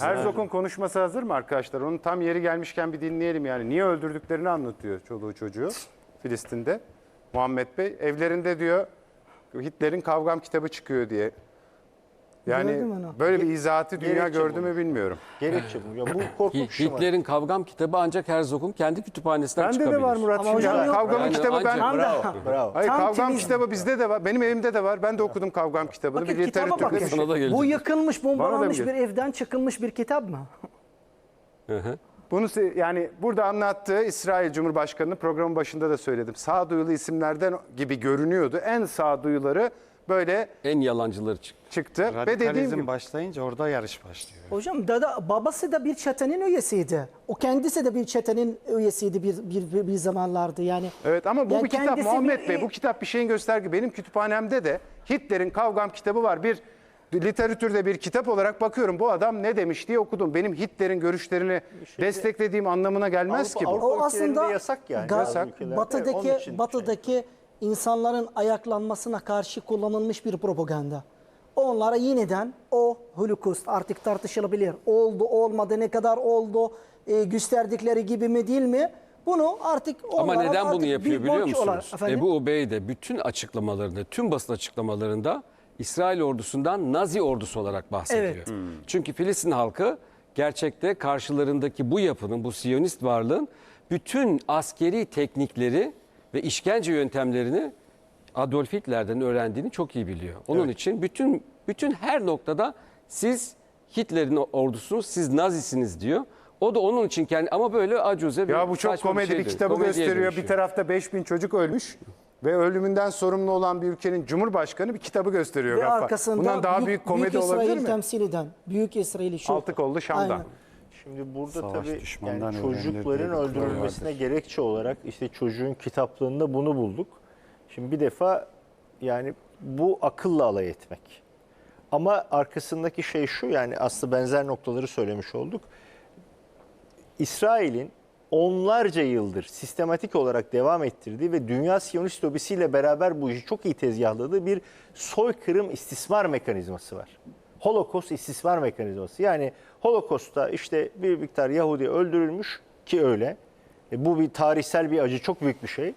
Herzog'un konuşması hazır mı arkadaşlar? Onun tam yeri gelmişken bir dinleyelim yani. Niye öldürdüklerini anlatıyor çoluğu çocuğu Filistin'de. Muhammed Bey evlerinde diyor Hitler'in kavgam kitabı çıkıyor diye. Yani Gördüm onu. böyle bir izahatı dünya Gerekçe gördü mü bilmiyorum. Gerekçe bu. Ya bu korkunç var. Hitler'in kavgam kitabı ancak Herzog'un kendi kütüphanesinden Bende çıkabilir. de var Murat. Ama Şimdi hocam yok. kavgamın Yani kitabı ben... ancak- Bravo, bravo. Hayır Tam kavgam temiz. kitabı bizde de var. Benim evimde de var. Ben de okudum kavgam kitabını. Bakın bir kitaba literatürde bakın. Sana da gelecek. Bu yıkılmış, bombalanmış bir evden çıkılmış bir kitap mı? Bunu se- yani burada anlattığı İsrail Cumhurbaşkanı'nın programın başında da söyledim. Sağduyulu isimlerden gibi görünüyordu. En sağduyuları böyle En yalancıları çıktı. çıktı. Ve dediğim Radikalizm gibi başlayınca orada yarış başlıyor. Hocam dada, babası da bir çetenin üyesiydi. O kendisi de bir çetenin üyesiydi bir, bir, bir, bir zamanlarda yani. Evet ama bu Yani bir kitap kendisi Muhammed bir- Bey bu kitap bir şeyin gösterge. Benim kütüphanemde de Hitler'in Kavgam kitabı var. Bir literatürde bir kitap olarak bakıyorum. Bu adam ne demiş diye okudum. Benim Hitler'in görüşlerini desteklediğim anlamına gelmez Avrupa- ki bu. Avrupa- O ülkelerinde aslında yasak yani, ga- bazı ülkelerde. Batıdaki şey. batıdaki insanların ayaklanmasına karşı kullanılmış bir propaganda. Onlara yeniden o Holocaust artık tartışılabilir. Oldu, olmadı, ne kadar oldu, e, gösterdikleri gibi mi değil mi? Bunu artık Ama neden artık bunu yapıyor biliyor musunuz? Ebu Ubey de bütün açıklamalarında, tüm basın açıklamalarında İsrail ordusundan Nazi ordusu olarak bahsediyor. Evet. Çünkü Filistin halkı gerçekte karşılarındaki bu yapının, bu Siyonist varlığın bütün askeri teknikleri ve işkence yöntemlerini Adolf Hitler'den öğrendiğini çok iyi biliyor. Onun için bütün bütün her noktada siz Hitler'in ordusunuz, siz Nazisiniz diyor. O da onun için kendi ama böyle acuze bir Ya bu çok komedi bir, kitabı Komediye gösteriyor. dönüşüyor. Bir tarafta 5000 çocuk ölmüş ve ölümünden sorumlu olan bir ülkenin cumhurbaşkanı bir kitabı gösteriyor. Ve arkasında Bundan daha büyük, komedi büyük olabilir İsrail mi? temsil eden, büyük İsrail'i şu. Altı kollu Şam'dan. Aynen. Şimdi burada Savaş tabii yani çocukların öldürülmesine gerekçe olarak işte çocuğun kitaplığında bunu bulduk. Şimdi bir defa yani bu akılla alay etmek. Ama arkasındaki şey şu yani aslında benzer noktaları söylemiş olduk. İsrail'in onlarca yıldır sistematik olarak devam ettirdiği ve Dünya Siyonist lobisiyle beraber bu işi çok iyi tezgahladığı bir soykırım istismar mekanizması var. Holocaust istismar mekanizması. Yani Holocaust'ta işte bir miktar Yahudi öldürülmüş ki öyle. E bu bir tarihsel bir acı, çok büyük bir şey.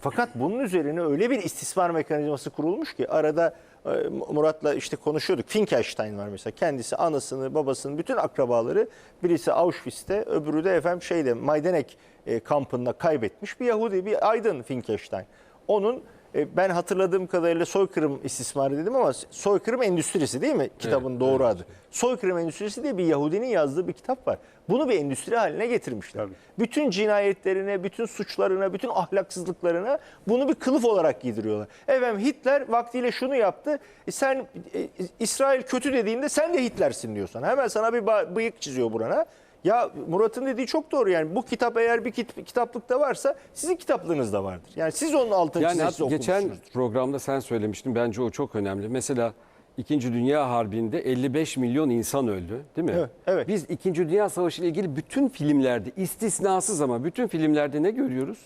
Fakat bunun üzerine öyle bir istismar mekanizması kurulmuş ki arada e, Murat'la işte konuşuyorduk. Finkelstein var mesela. Kendisi anasını, babasını, bütün akrabaları birisi Auschwitz'te, öbürü de efendim şeyde Majdanek e, kampında kaybetmiş bir Yahudi, bir aydın Finkelstein. Onun ben hatırladığım kadarıyla soykırım istismarı dedim ama soykırım endüstrisi değil mi kitabın doğru adı? Soykırım endüstrisi diye bir Yahudinin yazdığı bir kitap var. Bunu bir endüstri haline getirmişler. Bütün cinayetlerine, bütün suçlarına, bütün ahlaksızlıklarına bunu bir kılıf olarak giydiriyorlar. Efendim Hitler vaktiyle şunu yaptı. E sen e, İsrail kötü dediğinde sen de Hitler'sin diyorsun. Hemen sana bir bıyık çiziyor burana. Ya Murat'ın dediği çok doğru yani bu kitap eğer bir kit- kitaplıkta varsa sizin kitaplığınızda vardır. Yani siz onun altını Yani çizersiz geçen programda sen söylemiştin. Bence o çok önemli. Mesela İkinci Dünya Harbi'nde 55 milyon insan öldü değil mi? Evet, evet. Biz İkinci Dünya Savaşı ile ilgili bütün filmlerde istisnasız ama bütün filmlerde ne görüyoruz?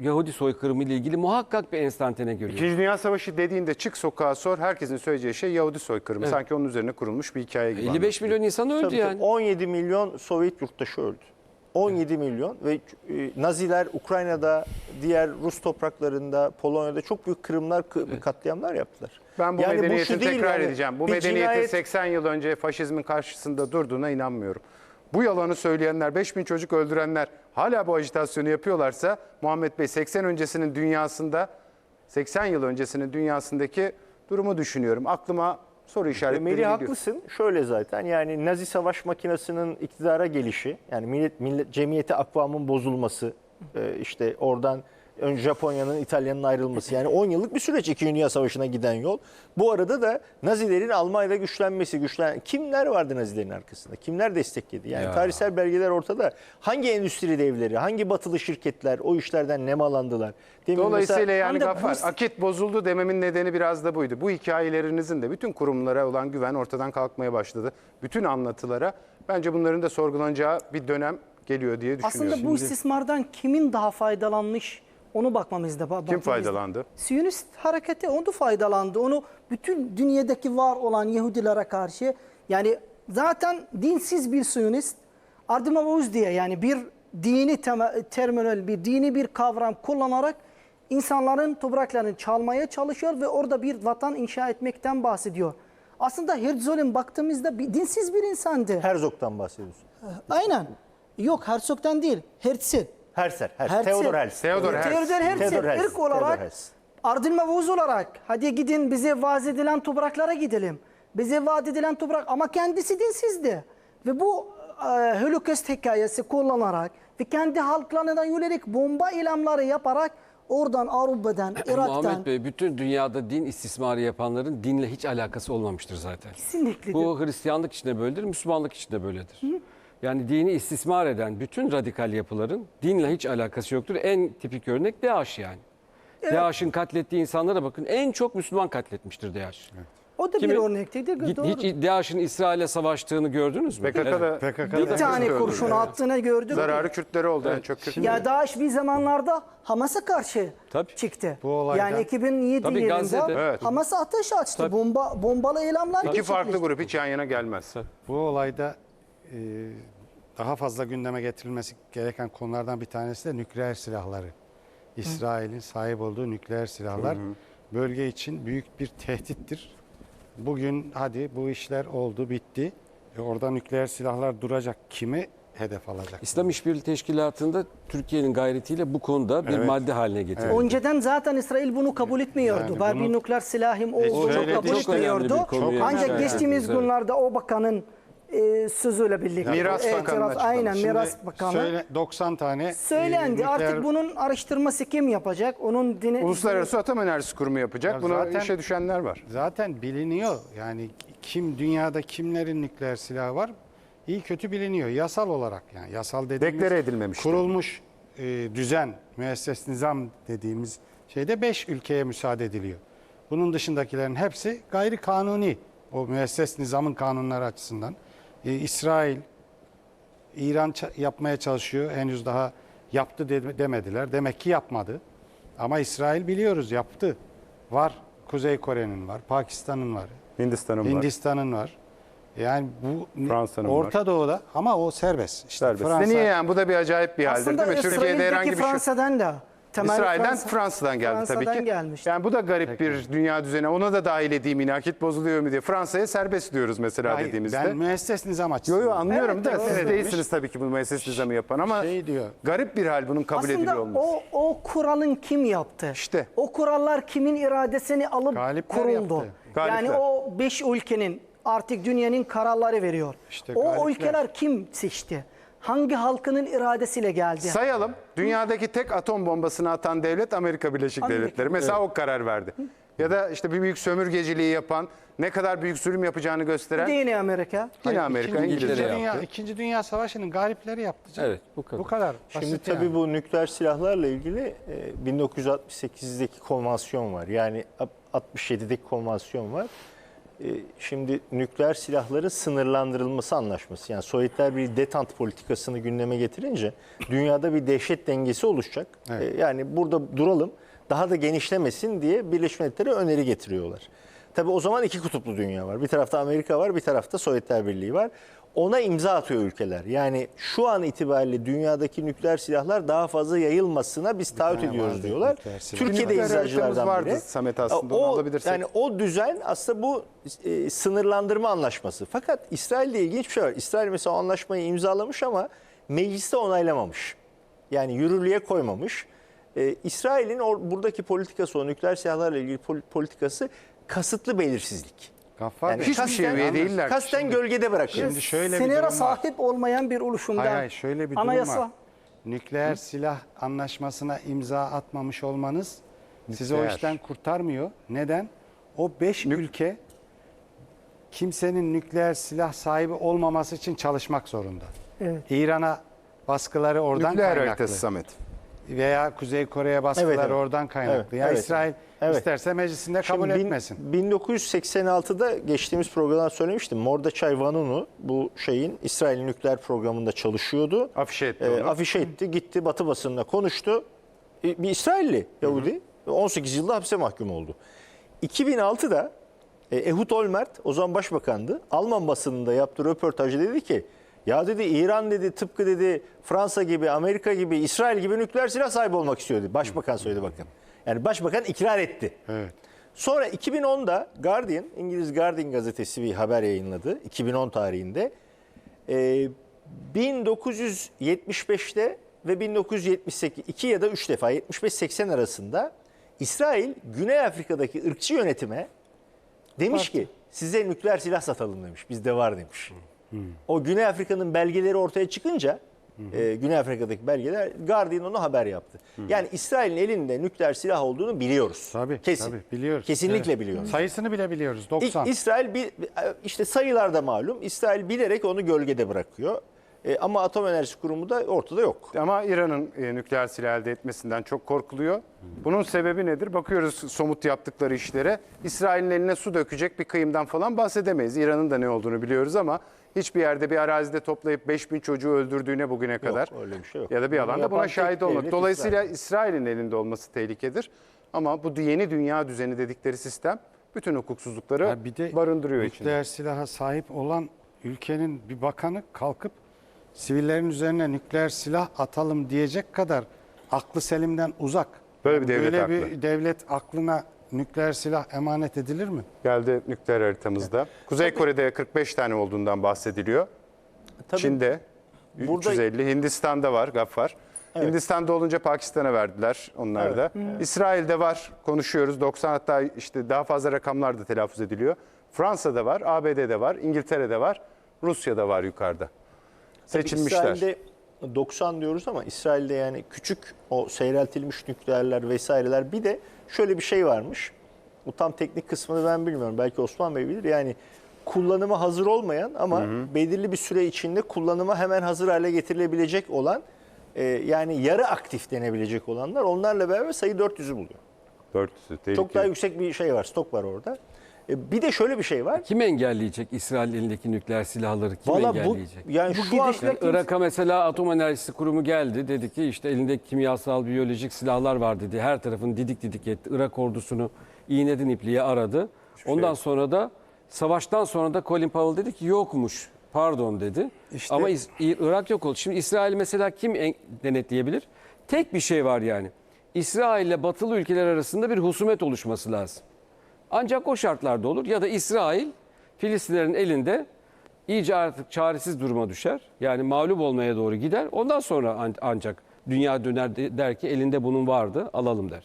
Yahudi soykırımı ile ilgili muhakkak bir enstantane görüyoruz. İkinci Dünya Savaşı dediğinde çık sokağa sor herkesin söyleyeceği şey Yahudi soykırımı. Sanki onun üzerine kurulmuş bir hikaye gibi. 55 milyon insan öldü Tabii tabii. yani. 17 milyon Sovyet yurttaşı öldü. 17 milyon ve e, Naziler Ukrayna'da, diğer Rus topraklarında, Polonya'da çok büyük kırımlar, kı- katliamlar yaptılar. Ben bu Yani medeniyetin şu değil tekrar yani, edeceğim. Bu medeniyetin cinayet- 80 yıl önce faşizmin karşısında durduğuna inanmıyorum. Bu yalanı söyleyenler, 5000 çocuk öldürenler hala bu ajitasyonu yapıyorlarsa Muhammed Bey 80 öncesinin dünyasında 80 yıl öncesinin dünyasındaki durumu düşünüyorum. Aklıma soru işaretleri Melih geliyor. haklısın. Şöyle zaten yani Nazi savaş makinesinin iktidara gelişi, yani millet, millet cemiyete akvamın bozulması, e, işte oradan önce Japonya'nın İtalya'nın ayrılması. Yani 10 yıllık bir süreç 2. Dünya Savaşı'na giden yol. Bu arada da Nazilerin Almanya'da güçlenmesi, güçlen kimler vardı Nazilerin arkasında? Kimler destekledi? Yani Ya. tarihsel belgeler ortada. Hangi endüstri devleri, hangi batılı şirketler o işlerden nemalandılar? Demin Dolayısıyla mesela- yani Gaffar, bu- akit bozuldu dememin nedeni biraz da buydu. Bu hikayelerinizin de bütün kurumlara olan güven ortadan kalkmaya başladı. Bütün anlatılara bence bunların da sorgulanacağı bir dönem geliyor diye düşünüyorum. Aslında bu istismardan kimin daha faydalanmış onu bakmamızda. ba- Kim bakmamızda. faydalandı? Siyonist hareketi onu faydalandı. Onu bütün dünyadaki var olan Yahudilere karşı yani zaten dinsiz bir Siyonist Ardimavuz diye yani bir dini terminal, bir dini bir kavram kullanarak insanların topraklarını çalmaya çalışıyor ve orada bir vatan inşa etmekten bahsediyor. Aslında Herzog'un baktığımızda bir, dinsiz bir insandı. Herzog'dan bahsediyorsun. Aynen. Yok Herzog'dan değil, Herzl. Hersel, Hersel. Herzl. Theodor Herzl. Theodor Herzl. Theodor Herzl. Theodor Herzl. İlk olarak Theodor Herzl. Ardıl Mevuz olarak hadi gidin bize vaat edilen topraklara gidelim. Bize vaat edilen toprak ama kendisi dinsizdi. Ve bu e, Holocaust hikayesi kullanarak ve kendi halklarına yönelik bomba ilamları yaparak oradan Avrupa'dan, Irak'tan Muhammed Bey bütün dünyada din istismarı yapanların dinle hiç alakası olmamıştır zaten. kesinlikle Bu Hristiyanlık için de böyledir, Müslümanlık için de böyledir. Yani dini istismar eden bütün radikal yapıların dinle hiç alakası yoktur. En tipik örnek DAEŞ yani. DAEŞ'in katlettiği insanlara bakın. En çok Müslüman katletmiştir DAEŞ. o da Kimin- bir örnekteydi. Git- Doğru. Hiç DAEŞ'in İsrail'le savaştığını gördünüz mü? PKK'da PKK'da bir tane öldürdü. kurşun attığını gördük. zararı Kürtlere oldu en çok Kürt. Ya DAEŞ bir zamanlarda Hamas'a karşı Tabii. çıktı. Bu olayda- yani 2007 Tabii yılında Gazze'de. Evet. Hamas'a ateş açtı. Tabii. Bomba bombalı eylemler İki farklı grup hiç yan yana gelmez. Bu olayda daha fazla gündeme getirilmesi gereken konulardan bir tanesi de nükleer silahları. İsrail'in sahip olduğu nükleer silahlar bölge için büyük bir tehdittir. Bugün hadi bu işler oldu, bitti. E, orada nükleer silahlar duracak. Kimi hedef alacak? İslam İşbirliği Teşkilatı'nda Türkiye'nin gayretiyle bu konuda bir Evet. madde haline getirildi. Önceden zaten İsrail bunu kabul etmiyordu. Yani ben bunu- bir nükleer silahım olduğunu kabul çok etmiyordu. Ancak geçtiğimiz evet. günlerde o bakanın e, sözüyle birlikte. Miras o Bakanı'nın itiraf- Aynen açıklaması. Miras Şimdi Bakanı. söyle 90 tane e, Söylendi. nükleer- Artık bunun araştırması kim yapacak? Onun dini, Uluslararası Atom Enerjisi Kurumu yapacak. Ya Buna zaten- işe düşenler var. Zaten biliniyor. Yani kim dünyada kimlerin nükleer silahı var iyi kötü biliniyor. Yasal olarak yani yasal dediğimiz Deklare edilmemiştir. kurulmuş e, düzen, müesses nizam dediğimiz şeyde 5 ülkeye müsaade ediliyor. Bunun dışındakilerin hepsi gayri kanuni. O müesses nizamın kanunları açısından. E, İsrail, İran ça- yapmaya çalışıyor. Henüz daha yaptı de- demediler. Demek ki yapmadı. Ama İsrail biliyoruz yaptı. Var. Kuzey Kore'nin var, Pakistan'ın var, Hindistan'ın var. Hindistan'ın var. Yani bu Fransa'nın Orta Doğu'da ama o serbest. İşte Serbest. Fransa, Niye yani? Bu da bir acayip bir haldir Aslında değil mi? Türkiye'de herhangi bir şey Fransa'dan da. Temel İsrail'den Fransa- Fransa'dan geldi tabii Fransa'dan ki. gelmişti. Yani bu da garip bir dünya düzeni. Ona da dahil edeyim yine akit bozuluyor mu diye. Fransa'ya serbest diyoruz mesela Hayır, dediğimizde. ben müesses nizam açısından. Yo yo anlıyorum Evet, da siz değilsiniz tabii ki bu müesses nizamı yapan ama Şey diyor. garip bir hal bunun kabul ediliyor Aslında olması. o, o kuralın kim yaptı? İşte. O kurallar kimin iradesini alıp Galipler kuruldu? yaptı. Galipler. Yani o beş ülkenin artık dünyanın kararları veriyor. İşte o galipler. ülkeler kim seçti? Hangi halkının iradesiyle geldi? Sayalım. Dünyadaki tek atom bombasını atan devlet Amerika Birleşik Amerika. Devletleri. Mesela o karar verdi. Ya da işte bir büyük sömürgeciliği yapan, ne kadar büyük zulüm yapacağını gösteren Yine Amerika. yine Amerika, İkinci, İngiltere. Yaptı. Dünya, İkinci Dünya Savaşı'nın galipleri yaptı. canım. Evet, bu kadar. Bu kadar. Şimdi Basit tabii yani. bu nükleer silahlarla ilgili e, 1968'deki konvansiyon var. Yani 67'deki konvansiyon var. E, Şimdi nükleer silahların sınırlandırılması anlaşması. Yani Sovyetler bir detant politikasını gündeme getirince dünyada bir dehşet dengesi oluşacak. Evet. E, Yani burada duralım daha da genişlemesin diye Birleşmiş Milletler'e öneri getiriyorlar. Tabii o zaman iki kutuplu dünya var. Bir tarafta Amerika var, bir tarafta Sovyetler Birliği var. Ona imza atıyor ülkeler. Yani şu an itibariyle dünyadaki nükleer silahlar daha fazla yayılmasına biz taahhüt ediyoruz vardı diyorlar. Türkiye'de vardı biri. Samet aslında, o, alabilirsek. Yani o düzen aslında bu e, sınırlandırma anlaşması. Fakat İsrail'le ilginç bir şey var. İsrail mesela o anlaşmayı imzalamış ama mecliste onaylamamış. Yani yürürlüğe koymamış. E, İsrail'in buradaki politikası o nükleer silahlarla ilgili pol- politikası kasıtlı belirsizlik. Gaffar Bey, hiçbir kasten- şeye üye değiller. Kasten gölgede bırakıyor. Şimdi şöyle bir durum var. sahip olmayan bir oluşumdan. Hayır hayır şöyle bir durum anayasa. var. Nükleer silah anlaşmasına imza atmamış olmanız sizi o Nükleer. işten kurtarmıyor. Neden? O 5 ülke kimsenin nükleer silah sahibi olmaması için çalışmak zorunda. Evet. İran'a baskıları oradan Nükleer kaynaklı. haritası Samet. Veya Kuzey Kore'ye baskıları Evet, evet. oradan kaynaklı. Evet, ya evet. İsrail Evet. isterse meclisinde kabul Şimdi bin- etmesin. 1986'da geçtiğimiz programda söylemiştim. Mordechai Vanunu bu şeyin İsrail nükleer programında çalışıyordu. Afişe etti Ee, onu. afişe etti, gitti Batı basınına konuştu. Ee, Bir İsrailli Yahudi 18 yılda hapse mahkum oldu. 2006'da E, Ehud Olmert o zaman başbakandı. Alman basınında yaptığı röportajda dedi ki ya dedi İran dedi tıpkı dedi Fransa gibi, Amerika gibi, İsrail gibi nükleer silah sahibi olmak istiyor dedi. Başbakan söyledi bakın. Yani başbakan ikrar etti. Evet. Sonra 2010'da Guardian, İngiliz Guardian gazetesi bir haber yayınladı 2010 tarihinde. Ee, 1975'te ve 1978 iki ya da üç defa 75-80 arasında İsrail Güney Afrika'daki ırkçı yönetime demiş ki size nükleer silah satalım demiş. Bizde var demiş. O Güney Afrika'nın belgeleri ortaya çıkınca e, Güney Afrika'daki belgeler Guardian onu haber yaptı. Yani İsrail'in elinde nükleer silah olduğunu biliyoruz. Tabii, Kesin. tabii biliyoruz. Kesinlikle Evet. biliyoruz. Sayısını bile biliyoruz. İ- 90. İsrail bir işte sayılarda malum. İsrail bilerek onu gölgede bırakıyor. E, ama Atom Enerjisi Kurumu da ortada yok. Ama İran'ın e, nükleer silah elde etmesinden çok korkuluyor. Bunun sebebi nedir? Bakıyoruz somut yaptıkları işlere. İsrail'in eline su dökecek bir kıyımdan falan bahsedemeyiz. İran'ın da ne olduğunu biliyoruz ama hiçbir yerde bir arazide toplayıp 5000 çocuğu öldürdüğüne bugüne kadar öyle bir şey yok. ya da bir Bunu alanda yapan buna tek şahit devlet Dolayısıyla İsrail. İsrail'in elinde olması tehlikedir. Ama bu yeni dünya düzeni dedikleri sistem bütün hukuksuzlukları Ya bir de barındırıyor içinde. nükleer silaha sahip olan ülkenin bir bakanı kalkıp sivillerin üzerine nükleer silah atalım diyecek kadar aklı selimden uzak. Böyle bir devlet Böyle aklı. bir devlet aklına nükleer silah emanet edilir mi? Geldi nükleer haritamızda. Kuzey Kore'de 45 tane olduğundan bahsediliyor. Tabii Çin'de Burada- 350, Hindistan'da var Gaffar. Hindistan'da olunca Pakistan'a verdiler onlar da. İsrail'de var konuşuyoruz 90 hatta işte daha fazla rakamlar da telaffuz ediliyor. Fransa'da var, ABD'de var, İngiltere'de var, Rusya'da var yukarıda. Seçilmişler. İsrail'de 90 diyoruz ama İsrail'de yani küçük o seyreltilmiş nükleerler vesaireler bir de şöyle bir şey varmış. Bu tam teknik kısmını ben bilmiyorum. Belki Osman Bey bilir. Yani kullanıma hazır olmayan ama belirli bir süre içinde kullanıma hemen hazır hale getirilebilecek olan e, yani yarı aktif denebilecek olanlar onlarla beraber sayı 400'ü buluyor. 400'ü tehlikeli. Çok daha yüksek bir şey var, stok var orada. E, bir de şöyle bir şey var. Kim engelleyecek İsrail elindeki nükleer silahları? Kim Valla bu engelleyecek? yani şu an Yani Irak'a mesela Atom Enerjisi Kurumu geldi. Dedi ki işte elinde kimyasal, biyolojik silahlar var dedi. Her tarafını didik didik etti. Irak ordusunu iğneden ipliğe aradı. Ondan sonra da savaştan sonra da Colin Powell dedi ki yokmuş. Pardon dedi. İşte- Ama Irak yok oldu. Şimdi İsrail mesela kim en- denetleyebilir? Tek bir şey var yani. İsrail ile batılı ülkeler arasında bir husumet oluşması lazım. Ancak o şartlarda olur ya da İsrail Filistinlerin elinde iyice artık çaresiz duruma düşer. Yani mağlup olmaya doğru gider. Ondan sonra an- ancak dünya döner de- der ki elinde bunun vardı alalım der.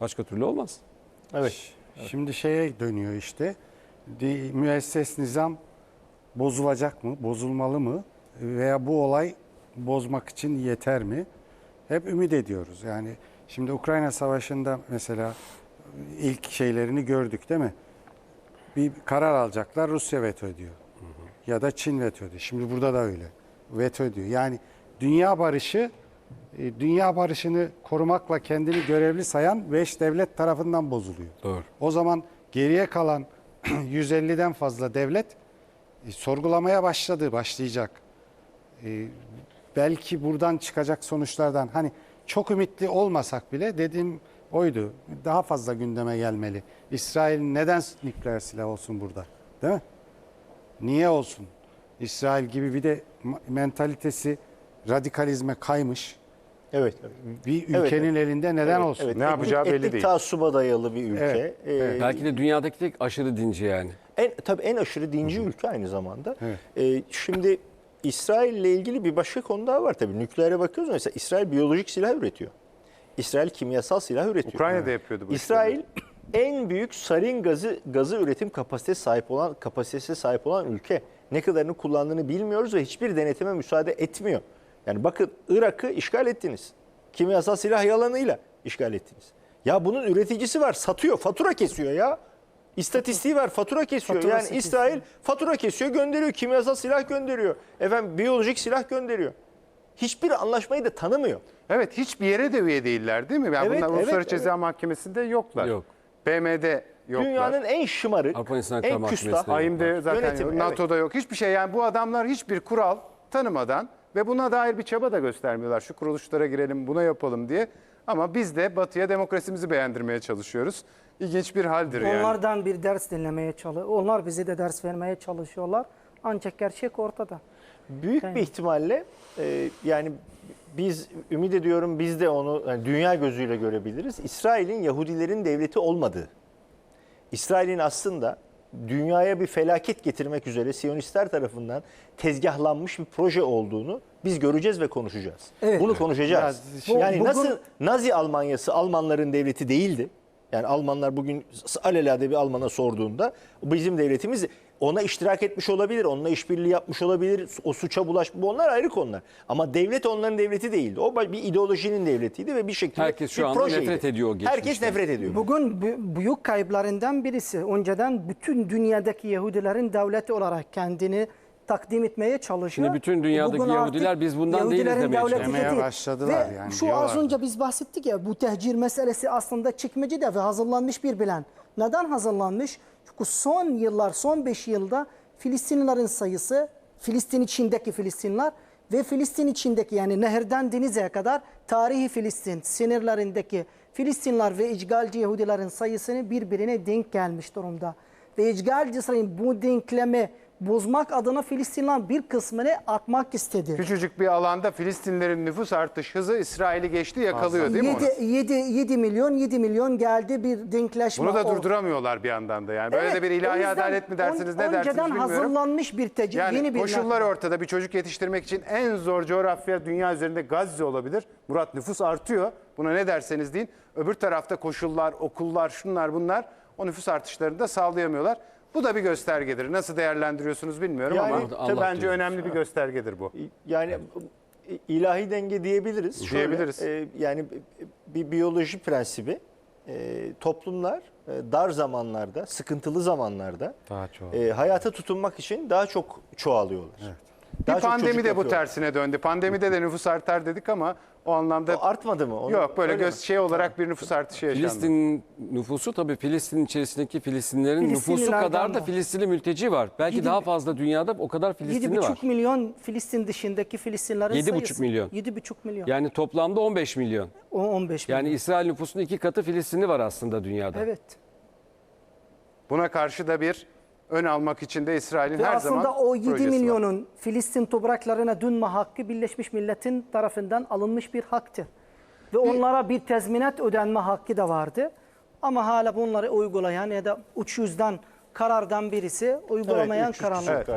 Başka türlü olmaz. Evet. Şimdi şeye dönüyor işte. Müesses nizam bozulacak mı, bozulmalı mı? Veya bu olay bozmak için yeter mi? Hep ümit ediyoruz. Yani şimdi Ukrayna Savaşı'nda mesela ilk şeylerini gördük değil mi? Bir karar alacaklar Rusya veto ediyor. Ya da Çin veto ediyor. Şimdi burada da öyle. Veto ediyor. Yani dünya barışı e, dünya barışını korumakla kendini görevli sayan beş devlet tarafından bozuluyor. Doğru. O zaman geriye kalan 150'den fazla devlet e, sorgulamaya başladı, başlayacak. E, belki buradan çıkacak sonuçlardan hani çok ümitli olmasak bile dediğim oydu. Daha fazla gündeme gelmeli. İsrail neden nükleer silah olsun burada? Değil mi? Niye olsun? İsrail gibi bir de mentalitesi radikalizme kaymış Evet. bir Evet, ülkenin elinde neden Evet, olsun? evet. Ne yapacağı Etnik- belli etnik değil. taassuba dayalı bir ülke. Evet, Ee, evet. Belki de dünyadaki tek aşırı dinci yani. En tabii en aşırı dinci ülke aynı zamanda. Evet. Ee, şimdi İsrail ile ilgili bir başka konu daha var tabii. Nükleere bakıyoruz mesela İsrail biyolojik silah üretiyor. İsrail kimyasal silah üretiyor. Ukrayna'da yapıyordu bu İsrail en büyük sarin gazı gazı üretim kapasitesi sahip olan kapasitesine sahip olan ülke. Ne kadarını kullandığını bilmiyoruz ve hiçbir denetime müsaade etmiyor. Yani bakın Irak'ı işgal ettiniz. Kimyasal silah yalanıyla işgal ettiniz. Ya bunun üreticisi var, satıyor, fatura kesiyor ya. İstatistiği var, fatura kesiyor. Faturası yani İsrail fatura kesiyor, gönderiyor. Kimyasal silah gönderiyor. Efendim biyolojik silah gönderiyor. Hiçbir anlaşmayı da tanımıyor. Evet hiçbir yere de üye değiller değil mi? Yani Evet, bunlar evet, Uluslararası evet. Ceza Mahkemesi'nde yoklar. Yok. BM'de yoklar. Dünyanın en şımarık, Avrupa en Mahkemesi'nde küstah, yok. AİM'de zaten Yönetim, yok. evet. NATO'da yok. Hiçbir şey yani bu adamlar hiçbir kural tanımadan ve buna dair bir çaba da göstermiyorlar. Şu kuruluşlara girelim, buna yapalım diye. Ama biz de Batı'ya demokrasimizi beğendirmeye çalışıyoruz. İlginç bir haldir yani. Onlardan bir ders dinlemeye çalış. Onlar bize de ders vermeye çalışıyorlar. Ancak gerçek ortada. Büyük bir ihtimalle e, yani biz ümit ediyorum biz de onu yani dünya gözüyle görebiliriz. İsrail'in Yahudilerin devleti olmadığı. İsrail'in aslında dünyaya bir felaket getirmek üzere Siyonistler tarafından tezgahlanmış bir proje olduğunu biz göreceğiz ve konuşacağız. Evet. Bunu konuşacağız. Biraz yani Bu- nasıl bugün- Nazi Almanyası Almanların devleti değildi. Yani Almanlar bugün alelade bir Alman'a sorduğunda bizim devletimiz ona iştirak etmiş olabilir, onunla işbirliği yapmış olabilir, o suça bulaşmış. Bu onlar ayrı konular. Ama devlet onların devleti değildi. O bir ideolojinin devletiydi ve bir şekilde Herkes şu bir anda projeydi. nefret ediyor o Herkes geçmişten. nefret ediyor. Bugün bü- büyük kayıplarından birisi. Önceden bütün dünyadaki Yahudilerin devleti olarak kendini takdim etmeye çalışıyor. Şimdi bütün dünyadaki Bugün Yahudiler biz bundan değiliz Yahudilerin demeye devleti çalışıyor. Demeye değil. başladılar Ve yani, Şu az diyorlar. önce biz bahsettik ya bu tehcir meselesi aslında çekmecede ve hazırlanmış bir plan. Neden hazırlanmış? Çünkü son yıllar, son 5 yılda Filistinlilerin sayısı, Filistin içindeki Filistinler ve Filistin içindeki yani nehirden denize kadar tarihi Filistin sınırlarındaki Filistinler ve işgalci Yahudilerin sayısını birbirine denk gelmiş durumda. Ve işgalci İsrail bu denklemi bozmak adına Filistinler bir kısmını atmak istedi. Küçücük bir alanda Filistinlerin nüfus artış hızı İsrail'i geçti yakalıyor değil mi? orası? 7, 7, 7 milyon 7 milyon geldi bir denkleşme. Bunu da durduramıyorlar bir yandan da yani. Böyle Evet, de bir ilahi adalet mi dersiniz ne dersiniz Önceden bilmiyorum. hazırlanmış bir tecrübe, Yani yeni bir koşullar nakli. ortada bir çocuk yetiştirmek için en zor coğrafya dünya üzerinde Gazze olabilir. Murat nüfus artıyor. Buna ne derseniz deyin. Öbür tarafta koşullar, okullar, şunlar bunlar o nüfus artışlarını da sağlayamıyorlar. Bu da bir göstergedir. Nasıl değerlendiriyorsunuz bilmiyorum Yani ama Allah bence diyoruz. önemli bir göstergedir bu. Yani ilahi denge diyebiliriz. Şöyle, Diyebiliriz. e, yani bir biyoloji prensibi e, toplumlar e, dar zamanlarda, sıkıntılı zamanlarda Daha çok. e, hayata tutunmak için daha çok çoğalıyorlar. Bir Daha çok pandemi çocuk de bu yapıyorlar. tersine döndü. Pandemide de nüfus artar dedik ama o anlamda O artmadı mı? Onu- yok böyle öyle göz mi? şey olarak bir nüfus artışı yaşandı. Filistin nüfusu tabii Filistin içerisindeki Filistinlerin nüfusu Filistinlilerden kadar da var. Filistinli mülteci var. Belki Yedi- daha fazla dünyada o kadar Filistinli var. 7,5 milyon Filistin dışındaki Filistinlerin 7,5 sayısı. milyon. 7,5 milyon. Yani toplamda 15 milyon. O 15 milyon. Yani İsrail nüfusunun iki katı Filistinli var aslında dünyada. Evet. Buna karşı da bir ön almak için de İsrail'in her aslında zaman o 7 projesi var. milyonun Filistin topraklarına dönme hakkı Birleşmiş Millet'in tarafından alınmış bir haktı. Ve onlara bir tezminat ödenme hakkı da vardı. Ama hala bunları uygulayan ya da 300'den karardan birisi uygulamayan kararlar. Evet.